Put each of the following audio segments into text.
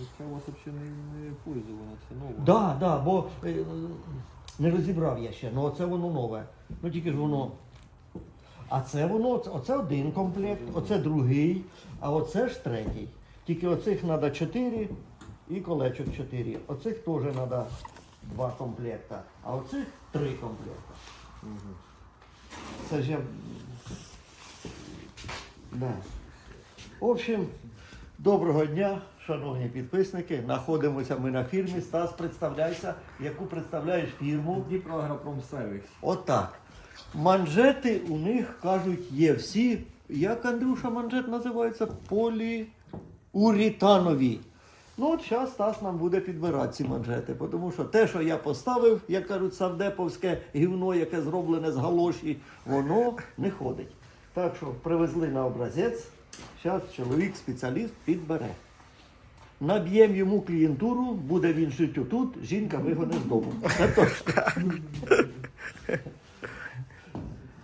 Ну, Це у вас взагалі не, пользована, це нова. Да, да, бо е, не розібрав я ще, ну оце воно нове. Ну тільки ж воно. А це воно, оце один комплект, оце другий, а оце ж третій. Тільки оцих треба чотири і колечок чотири. Оцих теж треба два комплекта, а оцих три комплекта. Це ж я. Да. В общем, доброго дня, шановні підписники. Знаходимося ми на фірмі. Стас, представляйся, яку представляєш фірму. Дніпро Агропромсервіс. Отак. Манжети у них кажуть є всі. Як Андрюша манжет називається? Поліурітанові. Ну от зараз Стас нам буде підбирати ці манжети, тому що те, що я поставив, як кажуть, савдеповське гівно, яке зроблене з галоші, воно не ходить. Так що привезли на образець. Зараз чоловік, спеціаліст, підбере. Наб'ємо йому клієнтуру, буде він жити тут, жінка вигоне з дому. Це точно.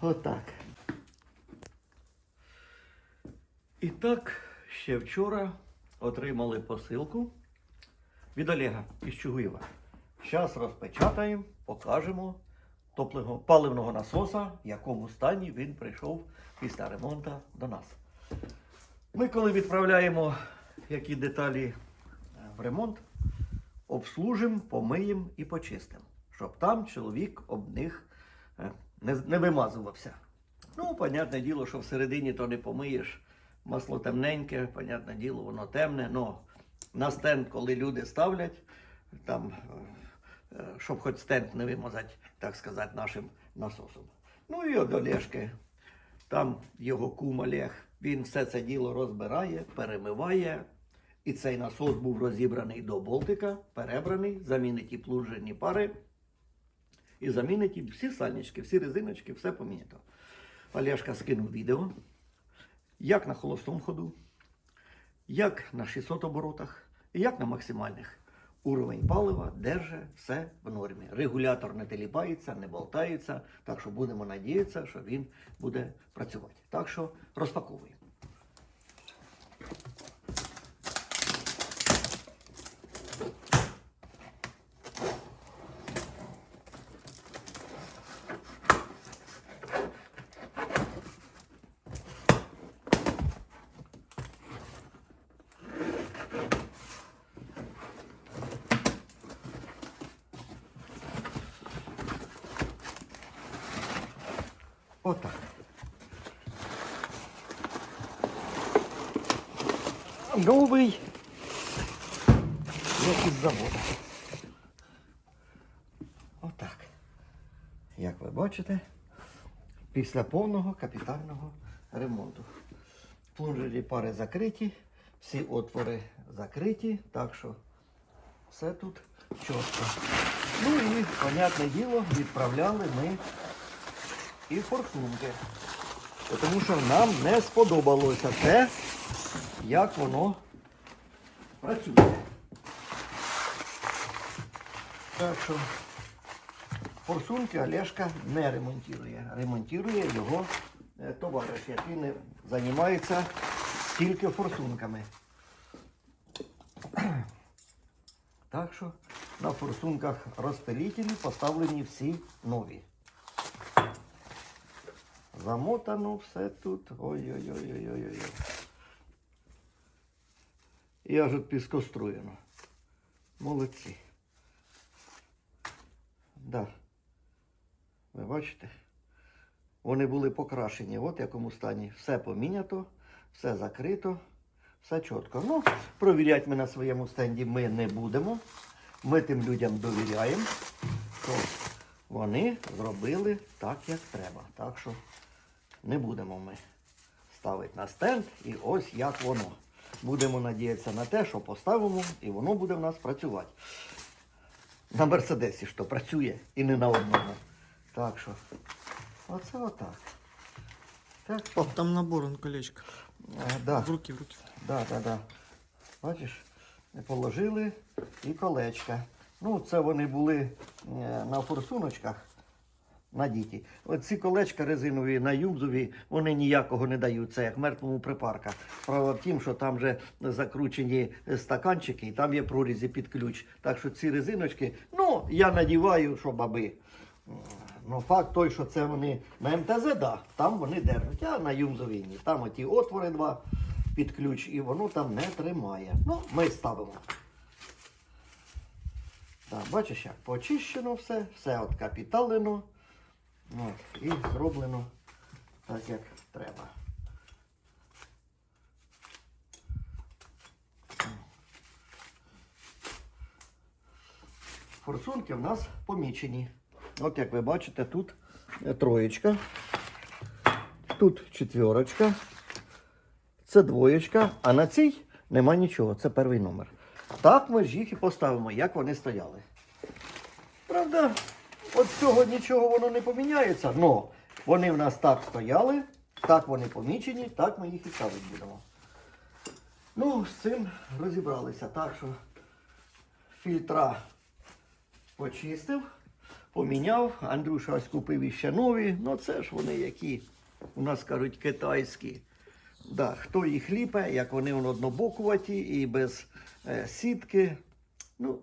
Отак. І так, ще вчора отримали посилку від Олега із Чугуєва. Зараз розпечатаємо, покажемо топливо, паливного насоса, в якому стані він прийшов після ремонту до нас. Ми, коли відправляємо які деталі е, в ремонт, обслужимо, помиємо і почистимо, щоб там чоловік об них е, не, вимазувався. Ну, понятне діло, що всередині то не помиєш. Масло темненьке, понятне діло, воно темне. Но на стенд, коли люди ставлять, там, е, щоб хоч стенд не вимазати, так сказати, нашим насосом. Ну і от Олешки, там його кум Олег, він все це діло розбирає, перемиває. І цей насос був розібраний до болтика, перебраний, замінені плужені пари. І замінені всі сальнички, всі резиночки, все помінято. Олешка скинув відео, як на холостому ходу, як на 600 оборотах, і як на максимальних. Уровень палива держить все в нормі. Регулятор не теліпається, не болтається, так що будемо надіятися, що він буде працювати. Так що розпаковуємо. Отак. Новий, як із заводу. Отак. Як ви бачите, після повного капітального ремонту. Плунжері пари закриті, всі отвори закриті, так що все тут чітко. Ну і, понятне діло, відправляли ми і форсунки. Тому що нам не сподобалося те, як воно працює. Так що форсунки Олешка не ремонтує. Ремонтує його е, товариш, який не займається тільки форсунками. Так що на форсунках розпилітелі поставлені всі нові. Замотано все тут. Ой-ой-ой-ой-ой-ой. І аж от піскоструєно. Молодці. Да. Ви бачите? Вони були покрашені. От в якому стані. Все помінято, все закрито, все чітко. Ну, провіряти ми на своєму стенді ми не будемо. Ми тим людям довіряємо. вони зробили так, як треба. Так що не будемо ми ставити на стенд і ось як воно. Будемо надіятися на те, що поставимо і воно буде в нас працювати. На Мерседесі що працює і не на одному. Так що, оце отак. Так, Пап, там набор, он колечко. е, да. В руки, в руки. Да, да, да. Бачиш, положили і колечка. Ну, це вони були е, на форсуночках. Надіті. Оці колечка резинові на юмзові, вони ніякого не дають. Це як мертвому припарка. Справа в тім, що там вже закручені стаканчики, і там є прорізі під ключ. Так що ці резиночки, ну, я надіваю, щоб аби. Ну, факт той, що це вони на МТЗ, да, там вони держать, а на юмзові ні. Там оті отвори два під ключ, і воно там не тримає. Ну, ми ставимо. Так, бачиш, як почищено все, все от капіталено. От, і зроблено так, як треба. Форсунки в нас помічені. От як ви бачите, тут троєчка, тут четверочка, це двоєчка, а на цій нема нічого, це перший номер. Так ми ж їх і поставимо, як вони стояли. Правда, от цього нічого воно не поміняється, але вони в нас так стояли, так вони помічені, так ми їх і ставити будемо. Ну, з цим розібралися. Так що фільтра почистив, поміняв. Андрюша ось купив іще нові. Ну це ж вони які, у нас кажуть, китайські. Да, хто їх ліпе, як вони однобокуваті і без е, сітки. Ну,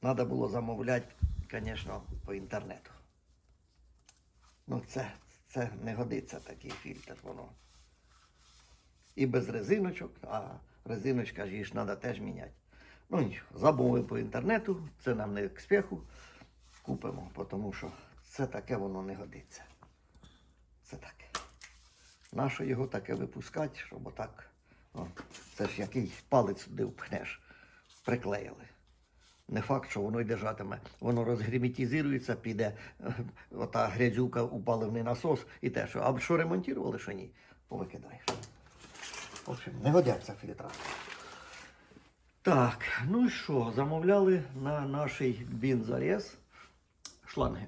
треба було замовляти, звісно, по інтернету. Ну, це, це не годиться такий фільтр, воно. І без резиночок, а резиночка ж її ж треба теж міняти. Ну нічого, замовив по інтернету, це нам не к спеху. Купимо, тому що це таке воно не годиться. Це таке. Нащо його таке випускати, щоб отак. О, це ж який палець туди впхнеш. Приклеїли. Не факт, що воно й держатиме. Воно розгерметизується, піде е, ота грязюка у паливний насос і те, що. А що ремонтували, що ні, повикидаєш. В общем, не годяться фільтра. Так, ну і що? Замовляли на наш бінзарез шланги.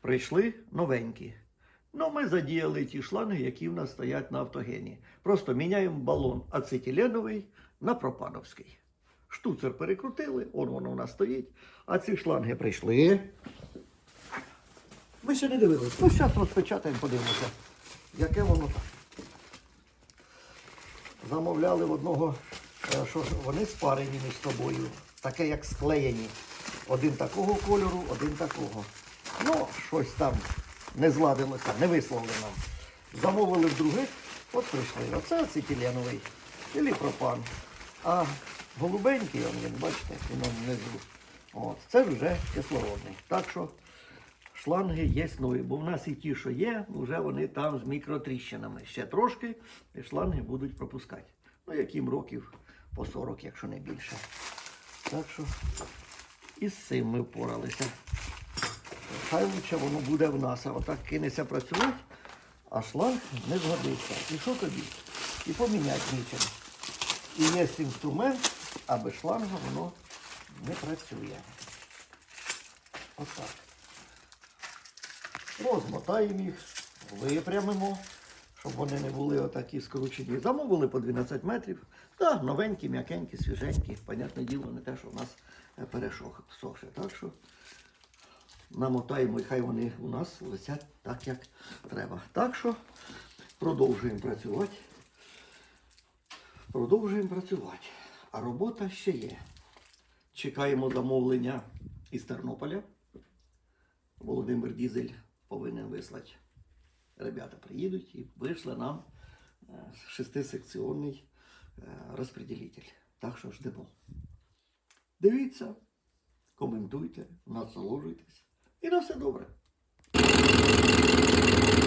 Прийшли новенькі. Ну, ми задіяли ті шланги, які в нас стоять на автогені. Просто міняємо балон ацетиленовий на пропановський. Штуцер перекрутили, он воно у нас стоїть. А ці шланги прийшли. Ми ще не дивилися. Ну, зараз розпечатаємо, подивимося, яке воно там. Замовляли в одного, е, що вони спарені між собою, таке як склеєні. Один такого кольору, один такого. Ну, щось там не зладилося, не висловили нам. Замовили в других, от прийшли. Оце ацетиленовий, і пропан. А голубенький, он, він, бачите, він внизу. От, це вже кислородний. Так що шланги є нові, бо в нас і ті, що є, вже вони там з мікротріщинами. Ще трошки і шланги будуть пропускати. Ну, яким років по 40, якщо не більше. Так що і з цим ми впоралися. Хай лучше воно буде в нас, а отак кинеться працювати, а шланг не згодиться. І що тоді? І поміняти нічим. І є інструмент, а без шланга воно не працює. Отак. Розмотаємо їх, випрямимо, щоб вони не були отакі скручені. Замовили по 12 метрів. Так, новенькі, м'якенькі, свіженькі. Понятне діло, не те, що в нас е, перешох. Так що намотаємо і хай вони у нас летять так, як треба. Так що продовжуємо працювати. Продовжуємо працювати. А робота ще є. Чекаємо замовлення із Тернополя. Володимир Дізель повинен вислати. Ребята приїдуть і вийшли нам е, шестисекціонний е, розподілитель. Так що ждемо. Дивіться, коментуйте, насолоджуйтесь. І на все добре.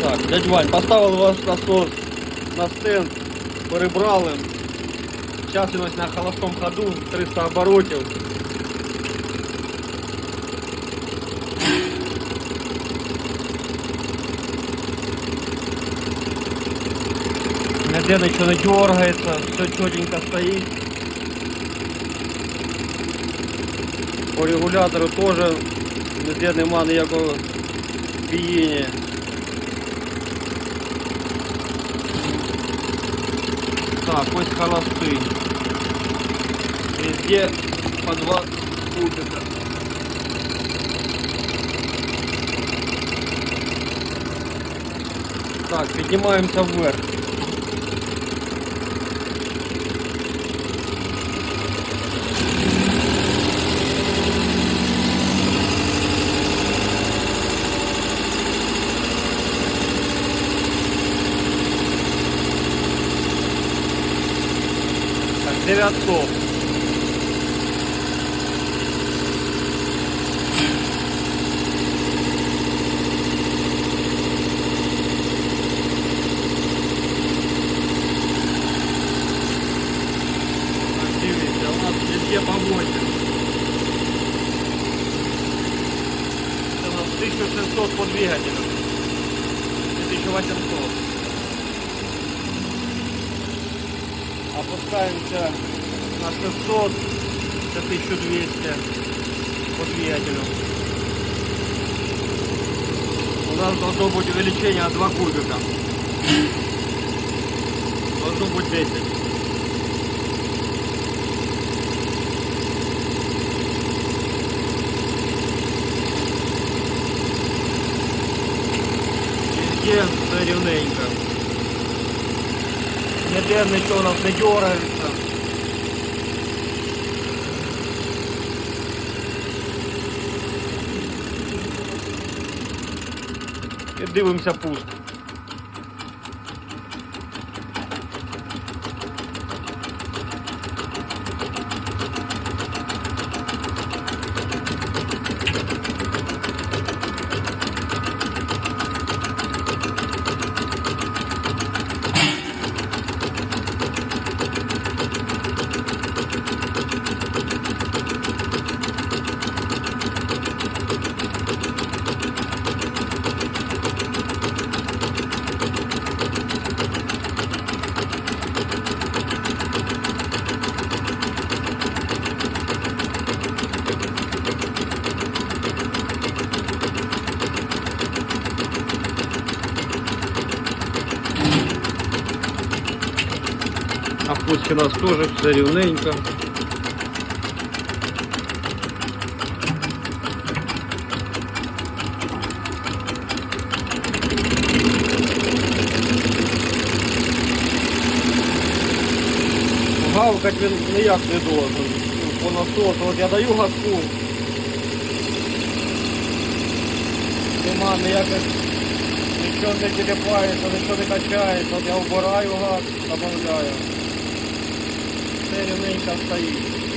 Так, дядь Вань, поставили ваш насос на стенд, перебрали. Зараз він ось на холостому ходу, 300 оборотів. Ніде нічого не дергається, все чотенько стоїть. По регулятору теж ніде нема ніякого бієння. Так, ось холостый. Везде по два кубика. Так, поднимаемся вверх. Так, 900. Так, Дивіться, у нас везде по 8. Це у нас 1600 по двигателю. 1800. Опускаемся на 600, это 1200 по двигателю. У нас должно быть увеличение от 2 кубика. Должно быть 10. Везде все ровненько. Ніде нічого у нас не дергається. Дивимося пуск. Пуске у нас тоже все ровненько. Гавкать він ніяк не должен. По насосу. От я даю газку. Нема ніяких, нічого не тіліпається, нічого не качається. От я вбираю газ, добавляю. Все рівненько стоїть.